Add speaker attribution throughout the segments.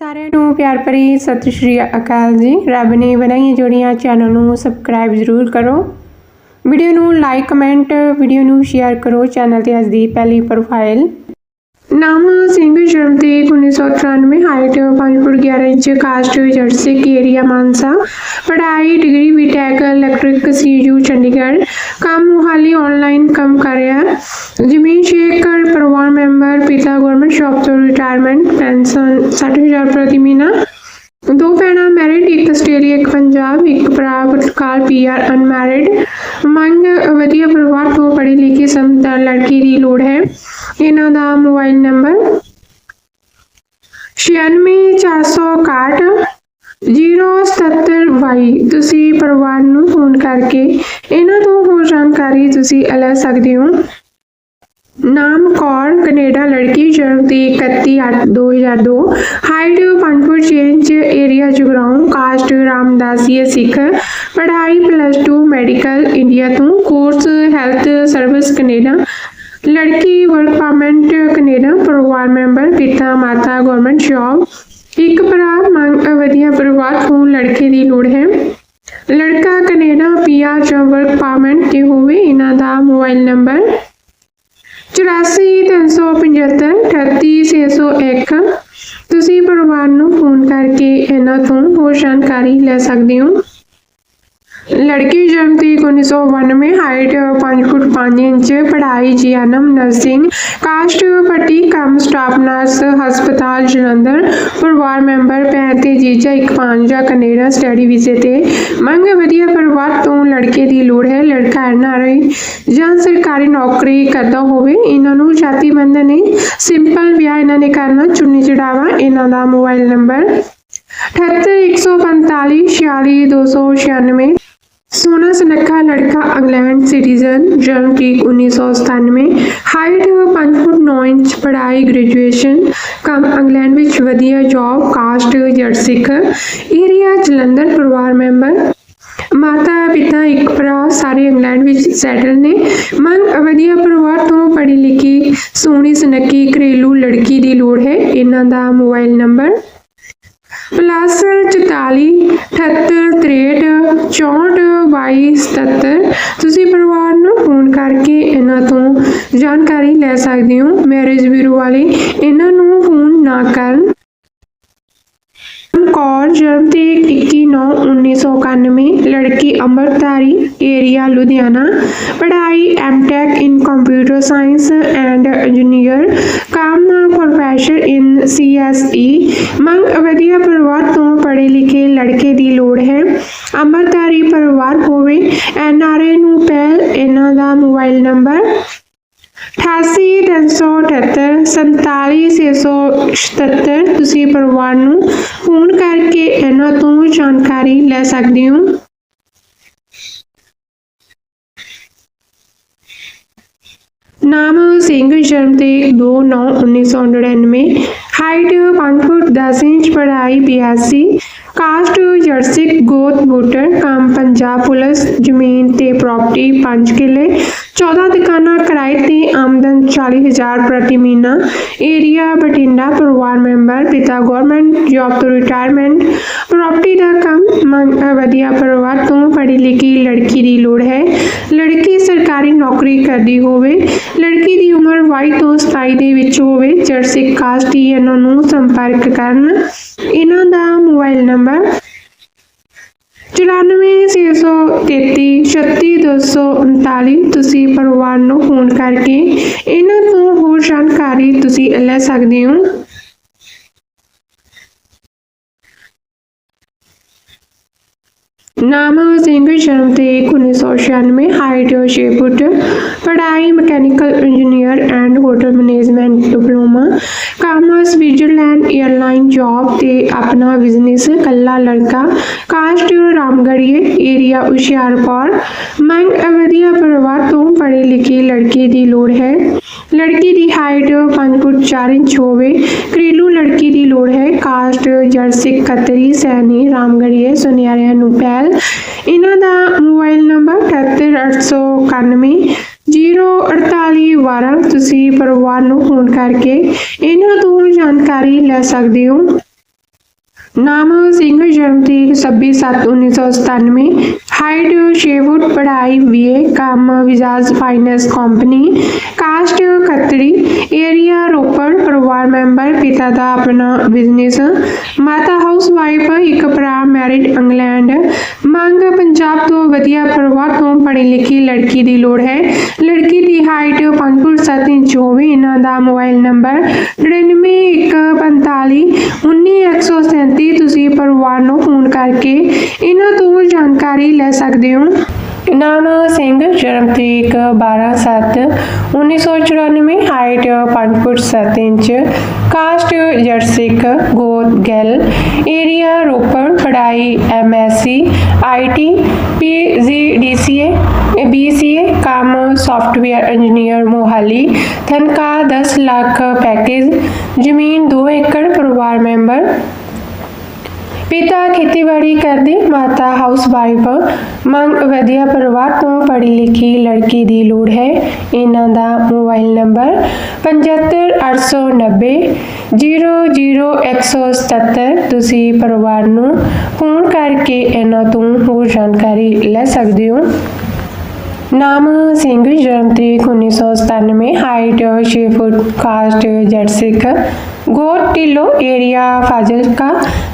Speaker 1: ਸਾਰਿਆਂ ਨੂੰ ਪਿਆਰ ਭਰੀ ਸਤਿ ਸ਼੍ਰੀ ਅਕਾਲ ਜੀ। ਰੱਬ ਨੇ ਬਣਾਈਆਂ ਜੋੜੀਆਂ ਚੈਨਲ ਨੂੰ ਸਬਸਕ੍ਰਾਈਬ ਜ਼ਰੂਰ ਕਰੋ। ਵੀਡੀਓ ਨੂੰ ਲਾਈਕ ਕਮੈਂਟ ਵੀਡੀਓ ਨੂੰ ਸ਼ੇਅਰ ਕਰੋ। ਚੈਨਲ ਤੇ ਅੱਜ ਦੀ ਪਹਿਲੀ ਪ੍ਰੋਫਾਈਲ ਨਾਮ ਸਿੰਘ ਜਰਮਤੀ 1993 ਹਾਈਟ 5 ਫੁੱਟ 11 ਇੰਚ ਕਾਸਟ ਜਰਸਿਕ ਏਰੀਆ ਮਾਨਸਾ। ਪੜ੍ਹਾਈ degree BTech electric CU Chandigarh. ਕੰਮ ਮੁਹਾਲੀ ਆਨਲਾਈਨ ਕੰਮ ਕਰ ਰਿਹਾ। ਹੈ। ਜ਼ਮੀਨ ਛੇ ਏਕੜ ਪਰਿਵਾਰ ਮੈਂਬਰ ਪਿਤਾ ਗਵਰਨਮੈਂਟ ਜੌਬ ਤੋਂ ਰਿਟਾਇਰਮੈਂਟ ਪੈਨਸ਼ਨ 60000 ਪ੍ਰਤੀ ਮਹੀਨਾ ਦੋ ਭੈਣਾਂ ਮੈਰਿਡ ਇੱਕ ਆਸਟ੍ਰੇਲੀਆ, ਇੱਕ ਪੰਜਾਬ, ਇੱਕ ਭਰਾ ਪੋਰਟੁਗਲ ਪੀਆਰ ਅਨਮੈਰਿਡ ਮੰਗ ਵਧੀਆ ਪਰਿਵਾਰ ਤੋਂ ਪੜ੍ਹੇ ਲਿਖੇ ਸਮਝਦਾਰ ਲੜਕੀ ਦੀ ਲੋੜ ਹੈ। ਇਹਨਾਂ ਦਾ ਮੋਬਾਈਲ ਨੰਬਰ 96461 07722 ਤੁਸੀਂ ਪਰਿਵਾਰ ਨੂੰ ਫੋਨ ਕਰਕੇ ਇਹਨਾਂ ਤੋਂ ਹੋਰ ਜਾਣਕਾਰੀ ਤੁਸੀਂ ਲੈ ਸਕਦੇ ਹੋ। ਨਾਮ ਕੌਰ, ਕੈਨੇਡਾ, ਲੜਕੀ, ਜਨਮ ਦੀ 31/8/2002 height 5 foot 6 inch area Jagraon. Caste Ramdasiye Sikh. ਪੜ੍ਹਾਈ ਪਲੱਸ 2 ਮੈਡੀਕਲ ਇੰਡੀਆ ਤੋਂ। Course health service Canada. ਲੜਕੀ ਵਰਕ ਪਰਮਿਟ ਕੈਨੇਡਾ। ਪਰਿਵਾਰ ਮੈਂਬਰ ਪਿਤਾ, ਮਾਤਾ ਗਵਰਨਮੈਂਟ ਜੌਬ ਇੱਕ ਭਰਾ, ਮੰਗ, ਵਧੀਆ ਪਰਿਵਾਰ ਤੋਂ ਲੜਕੇ ਦੀ ਲੋੜ ਹੈ। ਲੜਕਾ ਕੈਨੇਡਾ ਪੀਆਰ ਜਾਂ ਵਰਕ ਪਰਮਿਟ ਤੇ ਹੋਵੇ, ਇਹਨਾਂ ਦਾ ਮੋਬਾਈਲ ਨੰਬਰ 84 375 ਤੁਸੀਂ ਪਰਿਵਾਰ ਨੂੰ ਫੋਨ ਕਰਕੇ ਇਹਨਾਂ ਤੋਂ ਹੋਰ ਜਾਣਕਾਰੀ ਲੈ ਸਕਦੇ ਹੋ। ਲੜਕੀ ਜਨਮ ਦੀ 1992 ਹਾਈਟ 5 ਫੁੱਟ 5 ਇੰਚ, ਪੜ੍ਹਾਈ ਜੀਐਨਐਮ ਨਰਸਿੰਗ ਕਾਸਟ ਪੱਟੀ ਕੰਮ ਸਟਾਫ ਨਰਸ ਹਸਪਤਾਲ ਜਲੰਧਰ, ਪਰਿਵਾਰ ਮੈਂਬਰ, ਭੈਣ ਤੇ ਜੀਜਾ ਇੱਕ ਭਾਂਜਾ ਕੈਨੇਡਾ ਸਟੱਡੀ ਵੀਜ਼ੇ ਤੇ। ਮੰਗ ਵਧੀਆ ਪਰਿਵਾਰ ਤੋਂ ਲੜਕੇ ਦੀ ਲੋੜ ਹੈ, ਲੜਕਾ ਐਨਆਰਆਈ ਜਾਂ ਸਰਕਾਰੀ ਨੌਕਰੀ ਕਰਦਾ ਹੋਵੇ, ਇਹਨਾਂ ਨੂੰ ਜਾਤੀ ਬੰਧਨ ਨਹੀਂ। ਸਿੰਪਲ ਵਿਆਹ ਇਹਨਾਂ ਨੇ ਕਰਨਾ, ਚੁੰਨੀ ਚੜਾਵਾ ਇਹਨਾਂ ਦਾ ਮੋਬਾਈਲ ਨੰਬਰ 78145 46296 ਸੋਨਾ ਸੁਨੱਖਾ ਲੜਕਾ ਇੰਗਲੈਂਡ ਸਿਟੀਜ਼ਨ ਜਨਮ ਤਰੀਕ 1997 ਹਾਈਟ 5 ਫੁੱਟ 9 ਇੰਚ, ਪੜ੍ਹਾਈ ਗ੍ਰੈਜੂਏਸ਼ਨ ਕੰਮ ਇੰਗਲੈਂਡ ਵਿੱਚ ਵਧੀਆ ਜੌਬ ਕਾਸਟ ਜੜ ਸਿੱਖ ਏਰੀਆ ਜਲੰਧਰ, ਪਰਿਵਾਰ ਮੈਂਬਰ। ਮਾਤਾ ਪਿਤਾ ਇੱਕ ਭਰਾ, ਸਾਰੇ ਇੰਗਲੈਂਡ ਵਿੱਚ ਸੈਟਲ ਨੇ। ਮੰਗ, ਵਧੀਆ ਪਰਿਵਾਰ ਤੋਂ ਪੜ੍ਹੀ ਲਿਖੀ, ਸੋਹਣੀ ਸੁਨੱਖੀ, ਘਰੇਲੂ ਲੜਕੀ ਦੀ ਲੋੜ ਹੈ। ਇਹਨਾਂ ਦਾ ਮੋਬਾਈਲ ਨੰਬਰ 44 78 63 64 22 77 ਤੁਸੀਂ ਪਰਿਵਾਰ ਨੂੰ ਫੋਨ ਕਰਕੇ ਇਹਨਾਂ ਤੋਂ ਜਾਣਕਾਰੀ ਲੈ ਸਕਦੇ ਹੋ ਮੈਰਿਜ ਬਿਊਰੋ ਵਾਲੇ। ਇਹਨਾਂ ਨੂੰ ਫੋਨ ਨਾ ਕਰਨ। ਕੌਰ ਜਨਮ ਤੇ 1991 ਲੜਕੀ ਅੰਮ੍ਰਿਤਧਾਰੀ ਏਰੀਆ ਲੁਧਿਆਣਾ। ਪੜ੍ਹਾਈ MTech in computer science and engineer ਕੰਮ ਪ੍ਰੋਫੈਸਰ ਇਨ ਸੀਐਸਈ ਮੰਗ ਵਧੀਆ ਪਰਿਵਾਰ ਤੋਂ ਪੜ੍ਹੇ ਲਿਖੇ ਲੜਕੇ ਦੀ ਲੋੜ ਹੈ। ਅੰਮ੍ਰਿਤਧਾਰੀ ਪਰਿਵਾਰ ਹੋਵੇ। ਐਨਆਰਆਈ ਨੂੰ ਪਹਿਲ ਇਹਨਾਂ ਦਾ ਮੋਬਾਈਲ ਨੰਬਰ 8837477677 ਤੁਸੀਂ ਪਰਿਵਾਰ ਨੂੰ ਫੋਨ ਕਰਕੇ ਇਹਨਾਂ ਤੋਂ ਜਾਣਕਾਰੀ ਲੈ ਸਕਦੇ ਹੋ। ਨਾਮ ਸਿੰਘ, ਜਨਮ ਤੇ 2/9/1999 ਹਾਈਟ 5 ਫੁੱਟ 10 ਇੰਚ ਪੜ੍ਹਾਈ 82 ਕਾਸਟ ਜਰਸਿਕ ਗੋਤ ਮੋਟਰ ਕੰਮ ਪੰਜਾਬ ਪੁਲਿਸ ਜ਼ਮੀਨ ਤੇ ਪ੍ਰਾਪਰਟੀ 5 ਕਿੱਲੇ 14 ਦੁਕਾਨਾਂ ਕਿਰਾਏ ਤੇ ਆਮਦਨ 40000 ਪ੍ਰਤੀ ਮਹੀਨਾ ਏਰੀਆ ਬਠਿੰਡਾ ਪਰਿਵਾਰ ਮੈਂਬਰ ਪਿਤਾ ਗਵਰਨਮੈਂਟ ਜੌਬ ਤੋਂ ਰਿਟਾਇਰਮੈਂਟ ਪ੍ਰਾਪਰਟੀ ਦਾ ਕੰਮ ਵਧੀਆ ਪਰਿਵਾਰ ਤੋਂ ਪੜ੍ਹੀ ਲਿਖੀ ਲੜਕੀ ਦੀ ਲੋੜ ਹੈ ਲੜਕੀ ਸਰਕਾਰੀ ਨੌਕਰੀ ਕਰਦੀ ਹੋਵੇ ਲੜਕੀ ਦੀ ਉਮਰ 22 ਤੋਂ 27 ਦੇ ਵਿੱਚ ਹੋਵੇ ਜਰਸਿਕ ਕਾਸਟ ਹੀ ਇਹਨਾਂ ਨੂੰ ਸੰਪਰਕ ਕਰਨ। ਇਹਨਾਂ ਦਾ ਮੋਬਾਈਲ ਨੰਬਰ 9463333239 ਤੁਸੀਂ ਪਰਿਵਾਰ ਨੂੰ ਫੋਨ ਕਰਕੇ ਇਹਨਾਂ ਤੋਂ ਹੋਰ ਜਾਣਕਾਰੀ ਤੁਸੀਂ ਲੈ ਸਕਦੇ ਹੋ। ਨਾਮ ਸਿੰਘ ਜਨਮ ਤੇ 1996 ਹਾਈਟ 6 ਫੁੱਟ, ਪੜ੍ਹਾਈ mechanical engineer and hotel management diploma commerce Switzerland airline job ਤੇ ਆਪਣਾ ਬਿਜ਼ਨਸ ਕੱਲਾ ਲੜਕਾ ਕਾਸਟ ਰਾਮਗੜੀਏ ਏਰੀਆ ਹੁਸ਼ਿਆਰਪੁਰ। ਮੰਗ ਅਵਧੀਆ ਪਰਿਵਾਰ ਤੋਂ ਪੜ੍ਹੇ ਲਿਖੇ ਲੜਕੇ ਦੀ ਲੋੜ ਹੈ। ਲੜਕੀ ਦੀ ਹਾਈਟ 5 ਫੁੱਟ 4 ਇੰਚ ਹੋਵੇ ਲੜਕੀ ਦੀ ਲੋੜ ਹੈ। ਕਾਸਟ ਜਰਸਿਕ ਕਤਰੀ ਸੈਣੀ, ਰਾਮਗੜੀਏ, ਸੁਨਿਆਰਿਆਂ ਨੂੰ ਪਹਿਲ। ਇਹਨਾਂ ਦਾ ਮੋਬਾਈਲ ਨੰਬਰ 78891 04812 ਤੁਸੀਂ ਪਰਿਵਾਰ ਨੂੰ ਫੋਨ ਕਰਕੇ ਇਹਨਾਂ ਤੋਂ ਜਾਣਕਾਰੀ ਲੈ ਸਕਦੇ ਹੋ। ਨਾਮ ਸਿੰਘ ਜਨਮ ਤਰੀਕ 26/7/1997 ਹਾਈਟ 6 ਫੁੱਟ ਪੜ੍ਹਾਈ ਬੀਏ ਕੰਮ ਵਿਜਾਜ finance company caste Khatri area Ropar ਪਰਿਵਾਰ ਮੈਂਬਰ ਪਿਤਾ ਦਾ ਆਪਣਾ ਬਿਜ਼ਨਸ ਮਾਤਾ ਹਾਊਸ ਵਾਈਫ ਇੱਕ ਭਰਾ ਮੈਰਿਡ ਇੰਗਲੈਂਡ। ਮੰਗ ਪੰਜਾਬ ਤੋਂ ਵਧੀਆ ਪਰਿਵਾਰ ਤੋਂ ਪੜ੍ਹੀ ਲਿਖੀ ਲੜਕੀ ਦੀ ਲੋੜ ਹੈ। ਲੜਕੀ ਦੀ ਹਾਈਟ 5 ਫੁੱਟ 7 ਇੰਚ ਹੋਵੇ, ਇਹਨਾਂ ਦਾ ਮੋਬਾਈਲ ਨੰਬਰ 99145 19137 ਤੁਸੀਂ ਪਰਿਵਾਰ ਨੂੰ ਫੋਨ ਕਰਕੇ ਇਹਨਾਂ ਤੋਂ ਜਾਣਕਾਰੀ ਲੈ ਸਕਦੇ ਹੋ? ਨਾਮ ਸਿੰਘ, ਜਨਮ ਤਰੀਕ 12/7/1994 ਹਾਈਟ 5 ਫੁੱਟ 7 ਇੰਚ, ਕਾਸਟ ਜਰਸਿਕ ਗੋਤ ਗੈਲ, ਏਰੀਆ ਰੋਪੜ ਪੜ੍ਹਾਈ ਐਮਐਸਸੀ ਆਈਟੀ ਪੀਜੀਡੀਸੀਏ ਬੀਸੀਏ ਕੰਮ ਸੌਫਟਵੇਅਰ ਇੰਜੀਨੀਅਰ ਮੋਹਾਲੀ, ਤਨਖਾਹ 10 ਲੱਖ ਪੈਕੇਜ, ਜ਼ਮੀਨ 2 ਏਕੜ, ਪਰਿਵਾਰ ਮੈਂਬਰ ਪਿਤਾ ਖੇਤੀਬਾੜੀ ਕਰਦੇ, ਮਾਤਾ ਹਾਊਸ ਵਾਈਫ ਮੰਗ, ਵਧੀਆ ਪਰਿਵਾਰ ਤੋਂ ਪੜ੍ਹੀ ਲਿਖੀ ਲੜਕੀ ਦੀ ਲੋੜ ਹੈ। ਇਹਨਾਂ ਦਾ ਮੋਬਾਈਲ ਨੰਬਰ 75890 00177 ਤੁਸੀਂ ਪਰਿਵਾਰ ਨੂੰ ਫੋਨ ਕਰਕੇ ਇਹਨਾਂ ਤੋਂ ਹੋਰ ਜਾਣਕਾਰੀ ਲੈ ਸਕਦੇ ਹੋ। ਨਾਮ ਸਿੰਘ ਜਨਮ ਤਰੀਕ 1997 ਹਾਈਟ 6 ਫੁੱਟ ਕਾਸਟ ਜੱਟ ਸਿੱਖ। ਗੋਤ ਢਿੱਲੋਂ ਏਰੀਆ ਫਾਜ਼ਿਲਕਾ।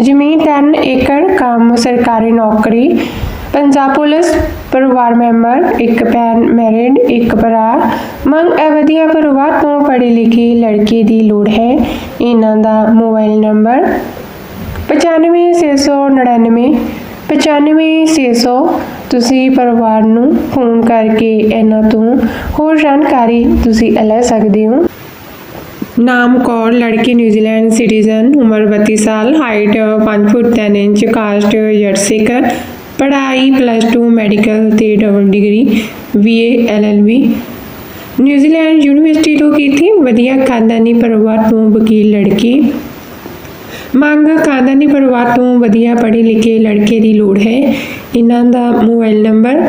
Speaker 1: ਜ਼ਮੀਨ 3 ਏਕੜ, ਕੰਮ, ਸਰਕਾਰੀ ਨੌਕਰੀ। ਪੰਜਾਬ ਪੁਲਿਸ, ਪਰਿਵਾਰ ਮੈਂਬਰ, ਇੱਕ ਭੈਣ ਮੈਰਿਡ ਇੱਕ ਭਰਾ। ਮੰਗ ਅਵਧੀਆ ਪਰਿਵਾਰ ਤੋਂ ਪੜ੍ਹੀ ਲਿਖੀ ਲੜਕੀ ਦੀ ਲੋੜ ਹੈ। ਇਹਨਾਂ ਦਾ ਮੋਬਾਈਲ ਨੰਬਰ 95699 95600 ਤੁਸੀਂ ਪਰਿਵਾਰ ਨੂੰ ਫੋਨ ਕਰਕੇ ਇਹਨਾਂ ਤੋਂ ਹੋਰ ਜਾਣਕਾਰੀ ਤੁਸੀਂ ਲੈ ਸਕਦੇ ਹੋ। ਨਾਮ ਕੌਰ, ਲੜਕੀ ਨਿਊਜ਼ੀਲੈਂਡ ਸਿਟੀਜ਼ਨ ਉਮਰ 32 ਸਾਲ ਹਾਈਟ 5 ਫੁੱਟ 10 ਇੰਚ ਕਾਸਟ ਜਰਸਿਕ ਪੜ੍ਹਾਈ ਪਲੱਸ 2 ਮੈਡੀਕਲ ਤੇ double degree BA LLB New Zealand university ਤੋਂ ਕੀਤੀ ਵਧੀਆ ਖਾਨਦਾਨੀ ਪਰਿਵਾਰ ਤੋਂ ਵਕੀਲ ਲੜਕੀ। ਮੰਗ ਖਾਨਦਾਨੀ ਪਰਿਵਾਰ ਤੋਂ ਵਧੀਆ ਪੜ੍ਹੇ ਲਿਖੇ ਲੜਕੇ ਦੀ ਲੋੜ ਹੈ। ਇਹਨਾਂ ਦਾ ਮੋਬਾਈਲ ਨੰਬਰ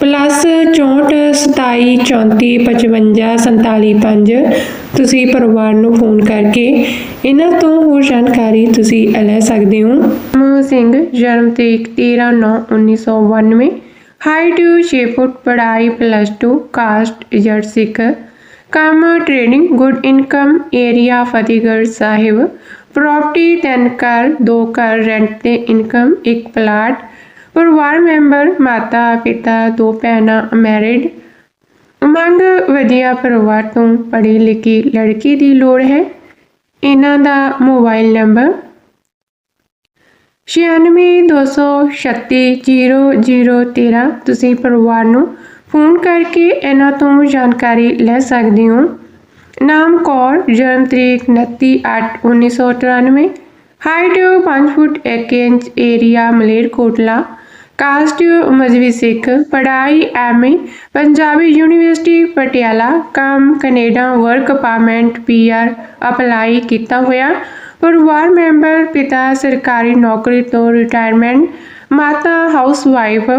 Speaker 1: ਪਲੱਸ 64 27 34 55 47 5 ਤੁਸੀਂ ਪਰਿਵਾਰ ਨੂੰ ਫੋਨ ਕਰਕੇ ਇਹਨਾਂ ਤੋਂ ਹੋਰ ਜਾਣਕਾਰੀ ਤੁਸੀਂ ਲੈ ਸਕਦੇ ਹੋ। ਮੋਹ ਸਿੰਘ, ਜਨਮ ਤਰੀਕ 13 9 1992 ਹਾਈਟ 6 ਫੁੱਟ ਪੜ੍ਹਾਈ ਪਲੱਸ 2 ਕਾਸਟ ਜੱਟ ਸਿੱਖ ਕੰਮ trading good income area Fatehgarh Sahib. Property ਤਿੰਨ ਘਰ, ਦੋ ਘਰ, ਰੈਂਟ ਤੇ ਇਨਕਮ, ਇੱਕ ਪਲਾਟ, ਪਰਿਵਾਰ ਮੈਂਬਰ, ਮਾਤਾ, ਪਿਤਾ, ਦੋ ਭੈਣਾਂ, ਅਮੈਰਿਡ। ਮੰਗ ਵਧੀਆ ਪਰਿਵਾਰ ਤੋਂ ਪੜ੍ਹੀ ਲਿਖੀ ਲੜਕੀ ਦੀ ਲੋੜ ਹੈ। ਇਹਨਾਂ ਦਾ ਮੋਬਾਈਲ ਨੰਬਰ 9626300013 ਤੁਸੀਂ ਪਰਿਵਾਰ ਨੂੰ ਫੋਨ ਕਰਕੇ ਇਹਨਾਂ ਤੋਂ ਜਾਣਕਾਰੀ ਲੈ ਸਕਦੇ ਹੋ। ਨਾਮ ਕੌਰ ਜਨਮ ਤਰੀਕ 29/8/1993 height 5 foot 1 inch area Malerkotla caste Mazhabi Sikh ਪੜ੍ਹਾਈ ਐਮਏ ਪੰਜਾਬੀ ਯੂਨੀਵਰਸਿਟੀ ਪਟਿਆਲਾ ਕੰਮ Canada work permit PR apply ਕੀਤਾ ਹੋਇਆ ਪਰਿਵਾਰ ਮੈਂਬਰ ਪਿਤਾ ਸਰਕਾਰੀ ਨੌਕਰੀ ਤੋਂ ਰਿਟਾਇਰਮੈਂਟ ਮਾਤਾ ਹਾਊਸ ਵਾਈਫ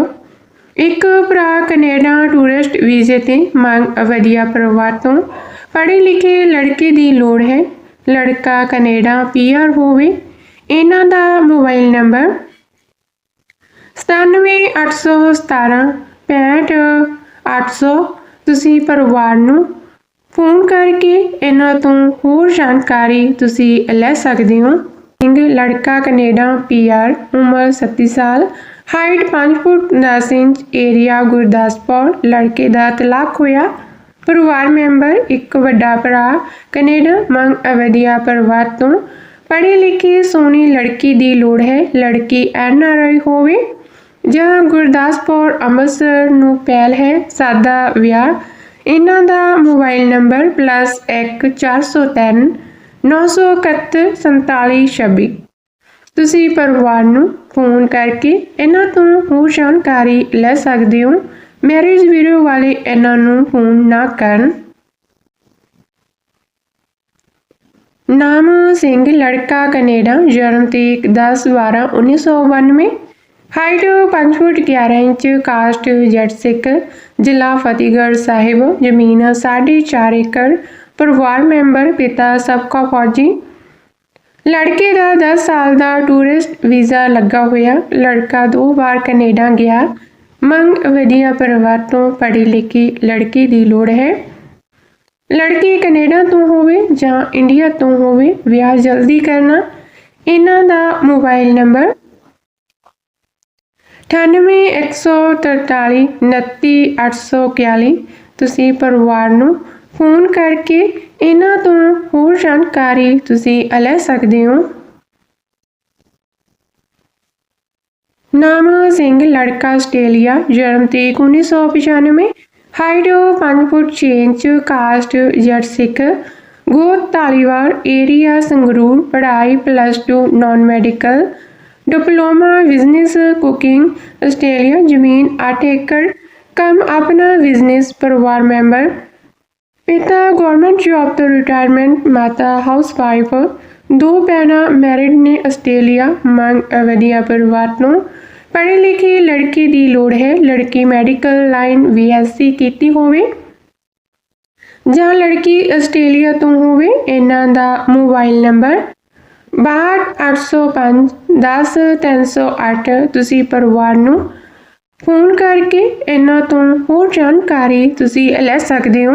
Speaker 1: ਇੱਕ ਭਰਾ ਕੈਨੇਡਾ ਟੂਰਿਸਟ ਵੀਜ਼ੇ ਤੇ ਮੰਗ ਵਧੀਆ ਪਰਿਵਾਰ ਤੋਂ ਪੜ੍ਹੇ ਲਿਖੇ ਲੜਕੇ ਦੀ ਲੋੜ ਹੈ। ਲੜਕਾ ਕੈਨੇਡਾ ਪੀਆਰ ਹੋਵੇ। ਇਹਨਾਂ ਦਾ ਮੋਬਾਈਲ ਨੰਬਰ 97817 65800 ਤੁਸੀਂ ਪਰਿਵਾਰ ਨੂੰ ਫੋਨ ਕਰਕੇ ਇਹਨਾਂ ਤੋਂ ਹੋਰ ਜਾਣਕਾਰੀ ਤੁਸੀਂ ਲੈ ਸਕਦੇ ਹੋ। ਸਿੰਘ ਲੜਕਾ ਕੈਨੇਡਾ ਪੀਆਰ, ਉਮਰ 37 ਸਾਲ। Height 5 foot 10 inch, area Gurdaspur. ਲੜਕੇ ਦਾ ਤਲਾਕ ਹੋਇਆ। ਪਰਿਵਾਰ ਮੈਂਬਰ, ਇੱਕ ਵੱਡਾ ਭਰਾ, ਕੈਨੇਡਾ ਮੰਗ ਅਵਧਿਆ ਪਰਿਵਾਰ ਤੋਂ ਪੜ੍ਹੀ ਲਿਖੀ ਸੋਹਣੀ ਲੜਕੀ ਦੀ ਲੋੜ ਹੈ। ਲੜਕੀ ਐਨ ਆਰ ਆਈ ਹੋਵੇ ਜਾਂ ਗੁਰਦਾਸਪੁਰ, ਅੰਮ੍ਰਿਤਸਰ ਨੂੰ ਪਹਿਲ ਹੈ। ਸਾਦਾ ਵਿਆਹ। ਇਹਨਾਂ ਦਾ ਮੋਬਾਈਲ ਨੰਬਰ +1 403 971 4726 ਤੁਸੀਂ ਪਰਿਵਾਰ ਨੂੰ ਫੋਨ ਕਰਕੇ ਇਹਨਾਂ ਤੋਂ ਹੋਰ ਜਾਣਕਾਰੀ ਲੈ ਸਕਦੇ ਹੋ। ਮੈਰਿਜ ਵੀਡੀਓ ਵਾਲੇ ਇਹਨਾਂ ਨੂੰ ਫੋਨ ਨਾ ਕਰਨ। ਨਾਮ ਸਿੰਘ, ਲੜਕਾ ਕੈਨੇਡਾ, ਜਨਮ ਤਰੀਕ 10 12 1992 height 5 foot 11 inch, caste Jatt ਸਿੱਖ, ਜ਼ਿਲ੍ਹਾ ਫਤਿਹਗੜ੍ਹ ਸਾਹਿਬ, ਜ਼ਮੀਨ 4.5 ਏਕੜ, ਪਰਿਵਾਰ ਮੈਂਬਰ, ਪਿਤਾ ਸਬਕਾ ਫੌਜੀ। ਲੜਕੇ ਦਾ 10 ਸਾਲ ਦਾ ਟੂਰਿਸਟ ਵੀਜ਼ਾ ਲੱਗਾ ਹੋਇਆ। ਲੜਕਾ ਦੋ ਵਾਰ ਕੈਨੇਡਾ ਗਿਆ। ਮੰਗ ਵਧੀਆ ਪਰਿਵਾਰ ਤੋਂ ਪੜ੍ਹੀ ਲਿਖੀ ਲੜਕੀ ਦੀ ਲੋੜ ਹੈ। ਲੜਕੀ ਕੈਨੇਡਾ ਤੋਂ ਹੋਵੇ ਜਾਂ ਇੰਡੀਆ ਤੋਂ ਹੋਵੇ, ਵਿਆਹ ਜਲਦੀ ਕਰਨਾ। ਇਹਨਾਂ ਦਾ ਮੋਬਾਈਲ ਨੰਬਰ 981443 29841 ਤੁਸੀਂ ਪਰਿਵਾਰ ਨੂੰ ਫੋਨ ਕਰਕੇ ਇਹਨਾਂ ਤੋਂ ਹੋਰ ਜਾਣਕਾਰੀ ਤੁਸੀਂ ਲੈ ਸਕਦੇ ਹੋ। ਨਾਮਾ ਸਿੰਘ ਲੜਕਾ ਆਸਟ੍ਰੇਲੀਆ ਜਨਮ ਤਰੀਕ 1995 height 5 foot 6 inch caste Jatt ਸਿੱਖ ਗੋਤ ਧਾਲੀਵਾਲ ਏਰੀਆ ਸੰਗਰੂਰ ਪੜ੍ਹਾਈ plus 2 non medical diploma business cooking Australia ਜ਼ਮੀਨ 8 ਏਕੜ ਕੰਮ ਆਪਣਾ ਬਿਜ਼ਨਸ ਪਰਿਵਾਰ ਮੈਂਬਰ ਪਿਤਾ ਗਵਰਨਮੈਂਟ ਜੌਬ ਤੋਂ ਰਿਟਾਇਰਮੈਂਟ ਮਾਤਾ ਹਾਊਸਵਾਈਫ ਦੋ ਭੈਣਾਂ ਮੈਰਿਡ ਨੇ ਆਸਟ੍ਰੇਲੀਆ ਮੰਗ ਵਧੀਆ ਪਰਿਵਾਰ ਤੋਂ ਪੜ੍ਹੇ ਲਿਖੇ ਲੜਕੇ ਦੀ ਲੋੜ ਹੈ। ਲੜਕੀ ਮੈਡੀਕਲ ਲਾਈਨ ਵੀਐਸਸੀ ਕੀਤੀ ਹੋਵੇ ਜਾਂ ਲੜਕੀ ਆਸਟ੍ਰੇਲੀਆ ਤੋਂ ਹੋਵੇ, ਇਹਨਾਂ ਦਾ ਮੋਬਾਈਲ ਨੰਬਰ 62805 10308 ਤੁਸੀਂ ਪਰਿਵਾਰ ਨੂੰ ਫੋਨ ਕਰਕੇ ਇਹਨਾਂ ਤੋਂ ਹੋਰ ਜਾਣਕਾਰੀ ਤੁਸੀਂ ਲੈ ਸਕਦੇ ਹੋ।